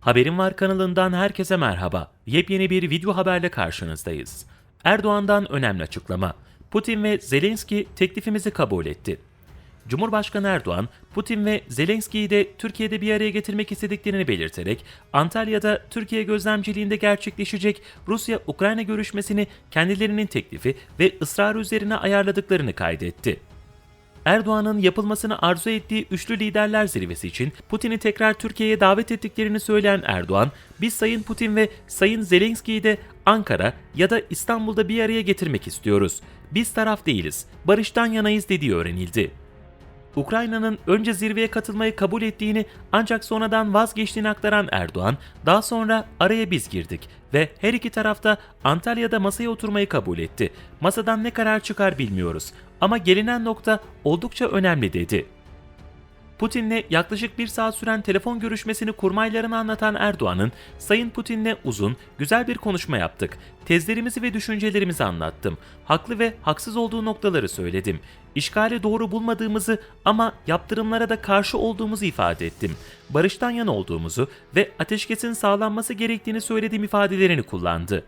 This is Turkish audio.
Haberim Var kanalından herkese merhaba. Yepyeni bir video haberle karşınızdayız. Erdoğan'dan önemli açıklama. Putin ve Zelenski teklifimizi kabul etti. Cumhurbaşkanı Erdoğan, Putin ve Zelenski'yi de Türkiye'de bir araya getirmek istediklerini belirterek, Antalya'da Türkiye gözlemciliğinde gerçekleşecek Rusya-Ukrayna görüşmesini kendilerinin teklifi ve ısrarı üzerine ayarladıklarını kaydetti. Erdoğan'ın yapılmasını arzu ettiği üçlü liderler zirvesi için Putin'i tekrar Türkiye'ye davet ettiklerini söyleyen Erdoğan, biz Sayın Putin ve Sayın Zelenski'yi de Ankara ya da İstanbul'da bir araya getirmek istiyoruz. Biz taraf değiliz, barıştan yanayız dediği öğrenildi. Ukrayna'nın önce zirveye katılmayı kabul ettiğini ancak sonradan vazgeçtiğini aktaran Erdoğan, daha sonra araya biz girdik ve her iki tarafta Antalya'da masaya oturmayı kabul etti. Masadan ne karar çıkar bilmiyoruz ama gelinen nokta oldukça önemli dedi. Putin'le yaklaşık bir saat süren telefon görüşmesini kurmaylarını anlatan Erdoğan'ın, Sayın Putin'le uzun, güzel bir konuşma yaptık. Tezlerimizi ve düşüncelerimizi anlattım. Haklı ve haksız olduğu noktaları söyledim. İşgali doğru bulmadığımızı ama yaptırımlara da karşı olduğumuzu ifade ettim. Barıştan yana olduğumuzu ve ateşkesin sağlanması gerektiğini söylediğim ifadelerini kullandı.